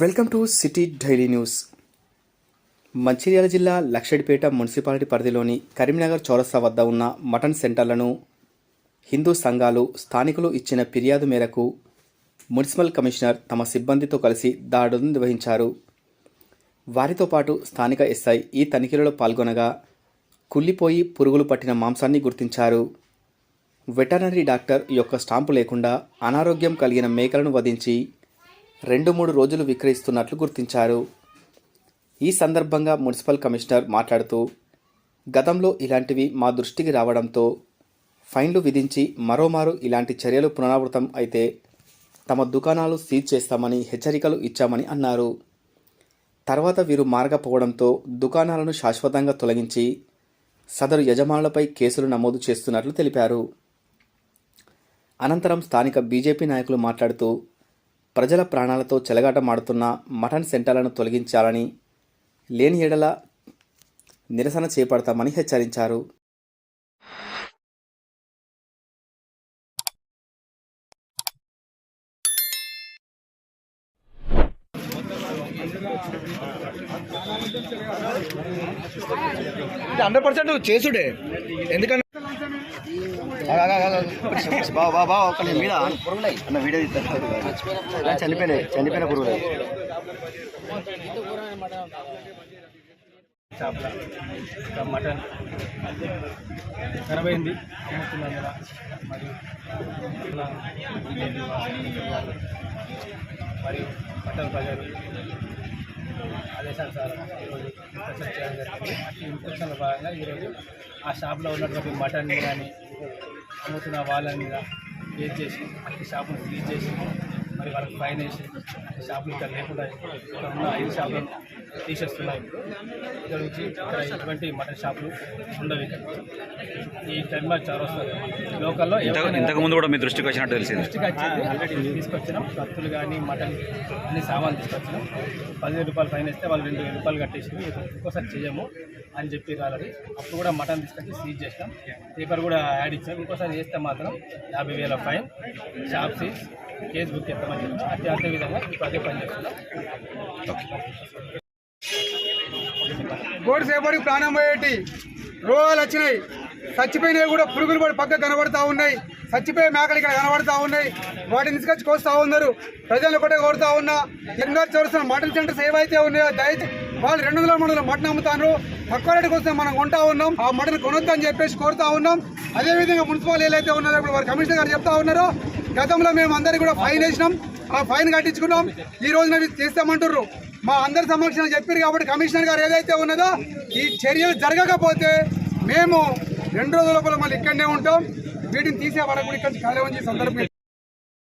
Welcome to city daily news. Mancherial జిల్లా Luxettipet municipality పరిధిలోని కరీంనగర్ చౌరస్తా వద్ద ఉన్న మటన్ సెంటర్లను హిందూ సంఘాలు స్థానికులు ఇచ్చిన ఫిర్యాదు మేరకు మున్సిపల్ కమిషనర్ తమ సిబ్బందితో కలిసి దాడులను నిర్వహించారు. వారితో పాటు స్థానిక ఎస్ఐ ఈ తనిఖీలలో పాల్గొనగా కుళ్ళిపోయి పురుగులు పట్టిన మాంసాన్ని గుర్తించారు. వెటర్నరీ డాక్టర్ యొక్క స్టాంపు లేకుండా అనారోగ్యం కలిగిన మేకలను వధించి రెండు మూడు రోజులు విక్రయిస్తున్నట్లు గుర్తించారు. ఈ సందర్భంగా మున్సిపల్ కమిషనర్ మాట్లాడుతూ గతంలో ఇలాంటివి మా దృష్టికి రావడంతో ఫైన్లు విధించి మరోమారు ఇలాంటి చర్యలు పునరావృతం అయితే తమ దుకాణాలు సీజ్ చేస్తామని హెచ్చరికలు ఇచ్చామని అన్నారు. తర్వాత వీరు మార్గపోవడంతో దుకాణాలను శాశ్వతంగా తొలగించి సదరు యజమానులపై కేసులు నమోదు చేస్తున్నట్లు తెలిపారు. అనంతరం స్థానిక బీజేపీ నాయకులు మాట్లాడుతూ ప్రజల ప్రాణాలతో చెలగాటమాడుతున్న మటన్ సెంటర్లను తొలగించాలని లేని ఎడల నిరసన చేపడతామని హెచ్చరించారు. హండ్రెడ్ పర్సెంట్ చేసుడే. ఎందుకంటే బాబా బాబా ఒక మీద అన్న వీడియో తీస్తారు చనిపోయినాయి చనిపోయిన పురుగులు మటన్ కనబైంది కదా మరియు మరియు మటన్ ప్రజలు సార్ ఈరోజు ఇన్స్పెక్షన్ చేయడం జరిగింది. ఈ ఇన్స్పెక్షన్లో భాగంగా ఈరోజు ఆ షాప్లో ఉన్నటువంటి మటన్ కానీ అమ్ముతున్న వాళ్ళని మీద కేసు చేసి ఈ షాప్ను సీజ్ చేసి వాళ్ళకి ఫైన్ వేసి షాపులు ఇక్కడ లేకుండా ఇక్కడ ఉన్న ఐదు షాపులను తీసేస్తున్నాయి. ఇక్కడ నుంచి ఇక్కడ ఎటువంటి మటన్ షాపులు ఉండవు ఇక్కడ. ఈ కరీంనగర్ చౌరస్తా లోకల్లో ఎవరైనా ఇంతకు ముందు కూడా మీ దృష్టికి వచ్చినట్టు తెలిసింది. దృష్టికి వచ్చింది ఆల్రెడీ తీసుకొచ్చినాం. కత్తులు కానీ మటన్ అన్ని సామాన్లు తీసుకొచ్చినాం. పదివేల రూపాయలు ఫైన్ ఇస్తే వాళ్ళు రెండు వేల రూపాయలు కట్టేసి ఇంకోసారి చేయము అని చెప్పి రాలేదు. అప్పుడు కూడా మటన్ తీసుకొచ్చి సీజ్ చేసినాం. పేపర్ కూడా యాడ్ ఇచ్చాం. ఇంకోసారి చేస్తే మాత్రం యాభై వేల fine. Shop seize case book ఎత్తామని చెప్పి అదే అదే విధంగా ఇప్పుడు అదే పని చేస్తున్నాం. గోడు సేపటికి ప్రాణం పోయేటి రోగాలు వచ్చినాయి. చచ్చిపోయినవి కూడా పురుగులు పడి పక్క కనబడతా ఉన్నాయి. చచ్చిపోయే మేకలు ఇక్కడ కనబడతా ఉన్నాయి. వాటిని తీసుకొచ్చి కోస్తూ ఉన్నారు. ప్రజలు ఒకటే కోరుతా ఉన్నా. ఎన్నో చూస్తున్న మటన్ సెంటర్స్ ఏవైతే ఉన్నాయో దయచేసి వాళ్ళు రెండు వందల మూడు వందల మటన్ అమ్ముతారు. తక్కువ రేటుకి వస్తే మనం కొంటా ఉన్నాం. ఆ మటన్ కొనొద్దని చెప్పేసి కోరుతా ఉన్నాం. అదేవిధంగా మున్సిపాలిటీలు ఏదైతే ఉన్నారో ఇప్పుడు వారు కమిషనర్ గారు చెప్తా ఉన్నారో. గతంలో మేము అందరికీ కూడా ఫైన్ వేసినాం. ఆ ఫైన్ కట్టించుకున్నాం. ఈ రోజున ఇవి మా అందరి సమక్షంలో చెప్పారు కాబట్టి కమిషనర్ గారు ఏదైతే ఉన్నదో ఈ చర్యలు జరగకపోతే మేము రెండు రోజుల లోపల మళ్ళీ ఇక్కడనే ఉంటాం. వీటిని తీసే వరకు కూడా ఇక్కడ నుంచి ఖాళీ సందర్భం